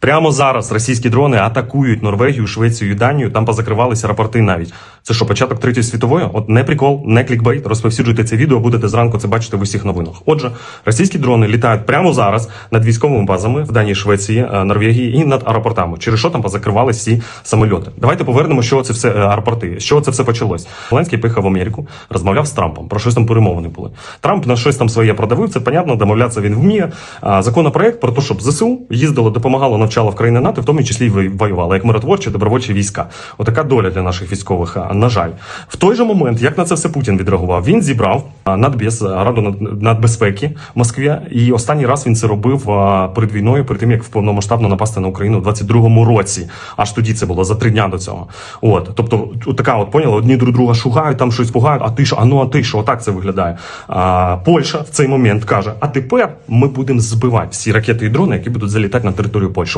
Прямо зараз російські дрони атакують Норвегію, Швецію і Данію. Там позакривалися рапорти навіть. Це що, початок третьої світової? От не прикол, не клікбейт. Розповсюджуйте це відео, будете зранку це бачити в усіх новинах. Отже, російські дрони літають прямо зараз над військовими базами в Данії, Швеції, е, Норвегії і над аеропортами. Через що там позакривали всі самольоти? Давайте повернемо, що це все е, аеропорти. Чого це все почалось? Зеленський поїхав в Америку, розмовляв з Трампом. Про щось там перемовини були. Трамп на щось там своє продавив. Це понятно, домовлятися він вміє. Законопроект про те, щоб ЗСУ їздило, допомагало, навчало в країни НАТО, в тому числі й воювало, як миротворчі, добровольчі війська. Отака доля для наших військових. На жаль, в той же момент, як на це все Путін відреагував, він зібрав надбез, раду над- нацбезпеки в Москві. І останній раз він це робив перед війною, перед тим як повномасштабно напасти на Україну у 22-му році. Аж тоді це було за три дня до цього. От, тобто, така от поняла, одні друг друга шугають, там щось пугають. А ти що? А ну а ти що? Отак це виглядає. А, Польща в цей момент каже: а тепер ми будемо збивати всі ракети і дрони, які будуть залітати на територію Польщі.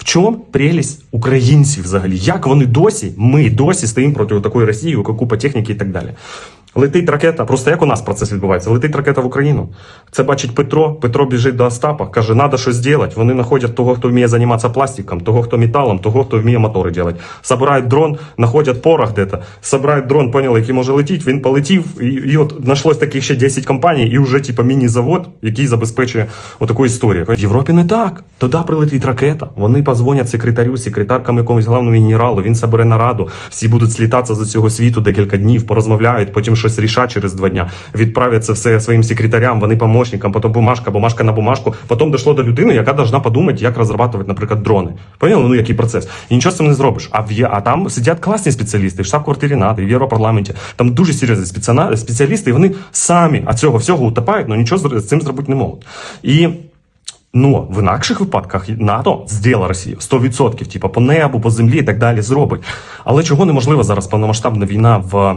в чому прелість українців взагалі? Як вони досі, ми досі стоїмо проти такої Росії, купа техніки і так далі. Летить ракета, просто як у нас процес відбувається? Летить ракета в Україну. Це бачить Петро. Петро біжить до Остапа, каже, треба щось зробити. Вони знаходять того, хто вміє займатися пластиком, того, хто металом, того, хто вміє мотори робити. Собирають дрон, знаходять порох де-то, собирають дрон, поняли, який може летіти, він полетів, і, і от знайшлось таких ще 10 компаній, і вже типа міні-завод, який забезпечує отаку історію. В Європі не так. Туди прилетить ракета. Вони позвонять секретарю, секретаркам якомусь главному генералу, він собере нараду, всі будуть слітатися з цього світу декілька днів, порозмовляють, потім щось рішать через два дня, відправлять це все своїм секретарям, вони помощникам, потім бумажка, бумажка на бумажку. Потім дійшло до людини, яка должна подумати, як розробляти, наприклад, дрони. Поняли? Ну який процес? І нічого з цим не зробиш. А в а там сидять класні спеціалісти, в штаб-квартирі НАТО, в Європарламенті. Там дуже серйозні спеціалісти, і вони самі від цього всього утопають, але нічого з цим зробити не можуть. І Ну, в інакших випадках НАТО зділа Росію 100%, типу по небу, по землі і так далі зробить. Але чого неможлива зараз повномасштабна війна в.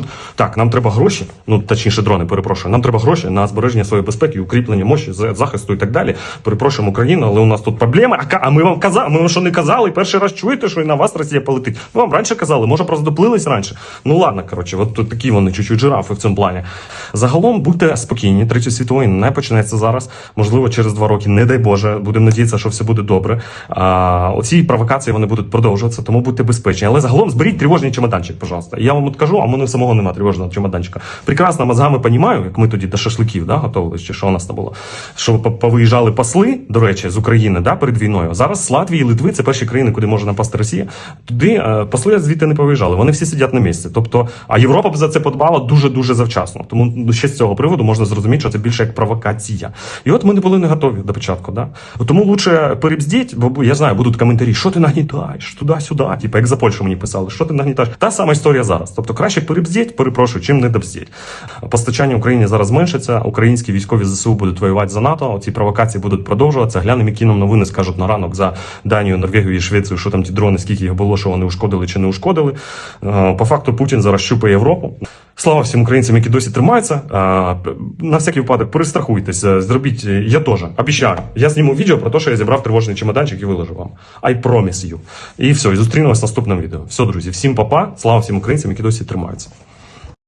так, нам треба гроші, ну точніше, дрони, перепрошую. Нам треба гроші на збереження своєї безпеки, укріплення мощі, захисту і так далі. Перепрошуємо Україну, але у нас тут проблеми. А, а ми вам казали, ми вам що не казали? Перший раз чуєте, що і на вас Росія полетить. Ми вам раніше казали, може просто доплились раніше. Ну ладно, коротше, от тут такі вони чуть-чуть жирафи в цьому плані. Загалом будьте спокійні, третя світової не почнеться зараз. Можливо, через два роки, не дай Боже, будемо надіятися, що все буде добре. А, оці провокації вони будуть продовжуватися, тому будьте безпечні. Але загалом зберіть тривожний чемоданчик, пожалуйста. Я вам от кажу, а мене самого немає тривожного чемоданчика. Прекрасно мозгами понімаю, як ми тоді до шашликів да, готувалися, чи що у нас там було. Що повиїжджали посли, до речі, з України да, перед війною. Зараз з Латвії Литви це перші країни, куди може напасти Росія. Туди е, посли звідти не повиїжджали. Вони всі сидять на місці. Тобто, а Європа б за це подбала дуже дуже завчасно. Тому ще з цього приводу можна зрозуміти, що це більше як провокація. І от ми не були не готові до початку. Да? Тому лучше перебздіть, бо я знаю, будуть коментарі, що ти нагнітаєш туди-сюди. Типу, як за Польщу мені писали, що ти нагнітаєш. Та сама історія зараз. Тобто краще перебздіть, перепрошую, чим не добздіть. Постачання Україні зараз зменшиться. Українські військові ЗСУ будуть воювати за НАТО. Ці провокації будуть продовжуватися. Глянемо, які нам новини скажуть на ранок за Данію, Норвегію і Швецію, що там ті дрони, скільки їх було, що вони ушкодили чи не ушкодили. Е, По факту Путін зараз щупає Європу. Слава всім українцям, які досі тримаються. Е, На всякий випадок перестрахуйтесь, е, зробіть. Я теж обіцяю. Я зніму відео про те, що я зібрав тривожний чемоданчик і виложу вам. I promise you. І все, і зустрінемось в наступному відео. Все, друзі, всім папа. Слава всім українцям, які досі тримаються.